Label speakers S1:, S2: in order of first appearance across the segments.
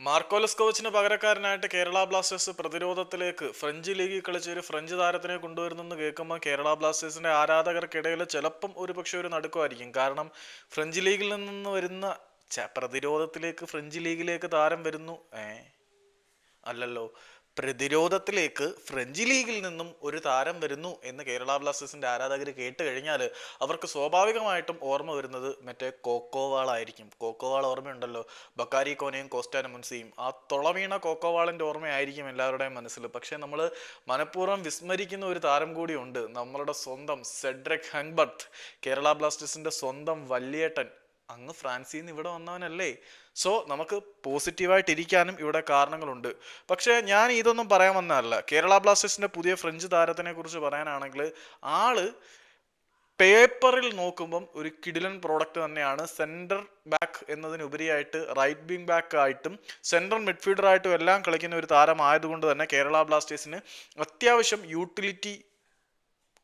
S1: മാർക്കോലസ് കോച്ചിന് പകരക്കാരനായിട്ട് കേരള ബ്ലാസ്റ്റേഴ്സ് പ്രതിരോധത്തിലേക്ക് ഫ്രഞ്ച് ലീഗിൽ കളിച്ച ഒരു ഫ്രഞ്ച് താരത്തിനെ കൊണ്ടുവരുന്നെന്ന് കേൾക്കുമ്പോൾ കേരള ബ്ലാസ്റ്റേഴ്സിന്റെ ആരാധകർക്കിടയിൽ ചിലപ്പം ഒരു പക്ഷേ ഒരു നടുക്കമായിരിക്കും. കാരണം ഫ്രഞ്ച് ലീഗിൽ നിന്ന് വരുന്ന പ്രതിരോധത്തിലേക്ക് ഫ്രഞ്ച് ലീഗിലേക്ക് താരം വരുന്നു. ഏ? അല്ലല്ലോ. പ്രതിരോധത്തിലേക്ക് ഫ്രഞ്ച് ലീഗിൽ നിന്നും ഒരു താരം വരുന്നു എന്ന് കേരള ബ്ലാസ്റ്റേഴ്സിന്റെ ആരാധകർ കേട്ട് കഴിഞ്ഞാൽ അവർക്ക് സ്വാഭാവികമായിട്ടും ഓർമ്മ വരുന്നത് മറ്റേ കോക്കോവാളായിരിക്കും. കോക്കോവാൾ ഓർമ്മയുണ്ടല്ലോ? ബക്കാരി കോനയും കോസ്റ്റാന മുൻസിയും. ആ തുളവീണ കോക്കോവാളിന്റെ ഓർമ്മയായിരിക്കും എല്ലാവരുടെയും മനസ്സിൽ പക്ഷേ നമ്മൾ മനഃപൂർവം വിസ്മരിക്കുന്ന ഒരു താരം കൂടിയുണ്ട്. നമ്മളുടെ സ്വന്തം സെഡ്രക് ഹങ്ബർട്ട് കേരള ബ്ലാസ്റ്റേഴ്സിന്റെ സ്വന്തം വല്യേട്ടൻ അങ്ങ് ഫ്രാൻസിൽ നിന്ന് ഇവിടെ വന്നവനല്ലേ? സോ നമുക്ക് പോസിറ്റീവായിട്ടിരിക്കാനും ഇവിടെ കാരണങ്ങളുണ്ട്. പക്ഷേ ഞാൻ ഇതൊന്നും പറയാൻ വന്നതല്ല. കേരള ബ്ലാസ്റ്റേഴ്സിന്റെ പുതിയ ഫ്രഞ്ച് താരത്തിനെ കുറിച്ച് പറയാനാണെങ്കിൽ ആൾ പേപ്പറിൽ നോക്കുമ്പം ഒരു കിഡിലൻ പ്രോഡക്റ്റ് തന്നെയാണ്. സെന്റർ ബാക്ക് എന്നതിനുപരിയായിട്ട് റൈറ്റ് വിങ് ബാക്ക് ആയിട്ടും സെൻട്രൽ മിഡ്ഫീൽഡർ ആയിട്ടും എല്ലാം കളിക്കുന്ന ഒരു താരമായതുകൊണ്ട് തന്നെ കേരള ബ്ലാസ്റ്റേഴ്സിന് അത്യാവശ്യം യൂട്ടിലിറ്റി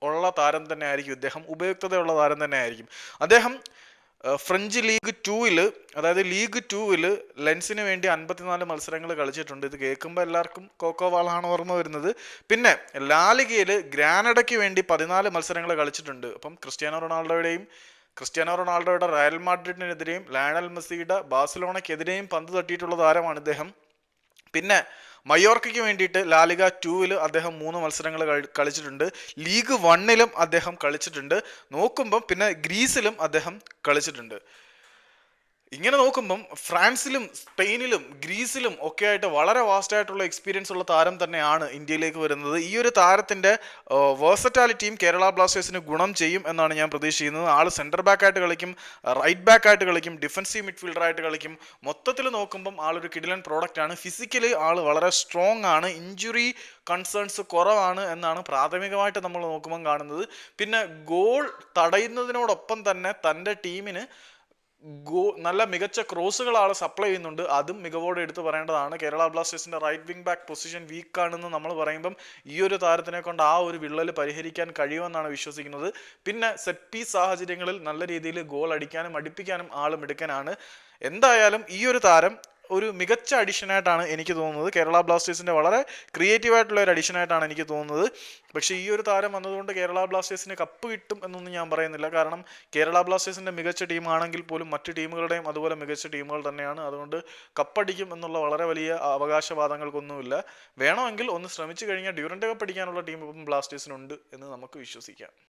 S1: ഉള്ള താരം തന്നെ ആയിരിക്കും ഇദ്ദേഹം ഉപയുക്തതയുള്ള താരം തന്നെ ആയിരിക്കും അദ്ദേഹം ഫ്രഞ്ച് ലീഗ് ടൂവിൽ അതായത് ലീഗ് ടൂവിൽ ലെൻസിന് വേണ്ടി അൻപത്തിനാല് മത്സരങ്ങൾ കളിച്ചിട്ടുണ്ട്. ഇത് കേൾക്കുമ്പോൾ എല്ലാവർക്കും കോക്കോ വാളാണ് ഓർമ്മ വരുന്നത്. പിന്നെ ലാലിഗയിൽ ഗ്രാനഡയ്ക്ക് വേണ്ടി പതിനാല് മത്സരങ്ങൾ കളിച്ചിട്ടുണ്ട്. അപ്പം ക്രിസ്ത്യാനോ റൊണാൾഡോയുടെയും ക്രിസ്ത്യാനോ റൊണാൾഡോയുടെ റയൽ മാഡ്രിഡിനെതിരെയും ലയണൽ മെസ്സിയുടെ ബാഴ്സലോണയ്ക്കെതിരെയും പന്ത് തട്ടിയിട്ടുള്ള താരമാണ് ഇദ്ദേഹം. പിന്നെ മയോർക്കയ്ക്ക് വേണ്ടിയിട്ട് ലാലിക ടൂവിൽ അദ്ദേഹം മൂന്ന് മത്സരങ്ങൾ കളിച്ചിട്ടുണ്ട്. ലീഗ് വണ്ണിലും അദ്ദേഹം കളിച്ചിട്ടുണ്ട്. നോക്കുമ്പം പിന്നെ ഗ്രീസിലും അദ്ദേഹം കളിച്ചിട്ടുണ്ട്. ഇങ്ങനെ നോക്കുമ്പം ഫ്രാൻസിലും സ്പെയിനിലും ഗ്രീസിലും ഒക്കെ ആയിട്ട് വളരെ വാസ്റ്റ് ആയിട്ടുള്ള എക്സ്പീരിയൻസ് ഉള്ള താരം തന്നെയാണ് ഇന്ത്യയിലേക്ക് വരുന്നത്. ഈ ഒരു താരത്തിന്റെ വേഴ്സറ്റാലിറ്റിയും കേരള ബ്ലാസ്റ്റേഴ്സിന് ഗുണം ചെയ്യും എന്നാണ് ഞാൻ പ്രതീക്ഷിക്കുന്നത്. ആൾ സെന്റർ ബാക്ക് ആയിട്ട് കളിക്കും റൈറ്റ് ബാക്ക് ആയിട്ട് കളിക്കും ഡിഫൻസീവ് മിഡ്ഫീൽഡർ ആയിട്ട് കളിക്കും. മൊത്തത്തിൽ നോക്കുമ്പം ആളൊരു കിഡിലൻ പ്രോഡക്റ്റ് ആണ്. ഫിസിക്കലി ആൾ വളരെ സ്ട്രോങ് ആണ്. ഇഞ്ചുറി കൺസേൺസ് കുറവാണ് എന്നാണ് പ്രാഥമികമായിട്ട് നമ്മൾ നോക്കുമ്പം കാണുന്നത്. പിന്നെ ഗോൾ തടയുന്നതിനോടൊപ്പം തന്നെ തന്റെ ടീമിന് ഗോ നല്ല മികച്ച ക്രോസുകൾ ആൾ സപ്ലൈ ചെയ്യുന്നുണ്ട്. അതും മികവോടെ എടുത്തു പറയേണ്ടതാണ്. കേരള ബ്ലാസ്റ്റേഴ്സിന്റെ right wing back position weak ആണെന്ന് നമ്മൾ പറയുമ്പം ഈ ഒരു താരത്തിനെ കൊണ്ട് ആ ഒരു വിള്ളൽ പരിഹരിക്കാൻ കഴിയുമെന്നാണ് വിശ്വസിക്കുന്നത്. പിന്നെ സെറ്റ് പീസ് സാഹചര്യങ്ങളിൽ നല്ല രീതിയിൽ ഗോൾ അടിക്കാനും അടിപ്പിക്കാനും ആൾ എടുക്കാനാണ്. എന്തായാലും ഈ ഒരു താരം ഒരു മികച്ച അഡീഷനായിട്ടാണ് എനിക്ക് തോന്നുന്നത്. കേരള ബ്ലാസ്റ്റേഴ്സിന്റെ വളരെ ക്രിയേറ്റീവ് ആയിട്ടുള്ള ഒരു അഡീഷനായിട്ടാണ് എനിക്ക് തോന്നുന്നത്. പക്ഷേ ഈ ഒരു താരം വന്നതുകൊണ്ട് കേരള ബ്ലാസ്റ്റേഴ്സിന് കപ്പ് കിട്ടും എന്നൊന്നും ഞാൻ പറയുന്നില്ല. കാരണം കേരള ബ്ലാസ്റ്റേഴ്സിന്റെ മികച്ച ടീമാണെങ്കിൽ പോലും മറ്റ് ടീമുകളുടെയും അതുപോലെ മികച്ച ടീമുകൾ തന്നെയാണ്. അതുകൊണ്ട് കപ്പടിക്കും എന്നുള്ള വളരെ വലിയ അവകാശവാദങ്ങൾക്കൊന്നുമില്ല. വേണമെങ്കിൽ ഒന്ന് ശ്രമിച്ചു കഴിഞ്ഞാൽ ഡ്യൂറന്റ് കപ്പ് അടിക്കാനുള്ള ടീം ഇപ്പം ബ്ലാസ്റ്റേഴ്സിനുണ്ട് എന്ന് നമുക്ക് വിശ്വസിക്കാം.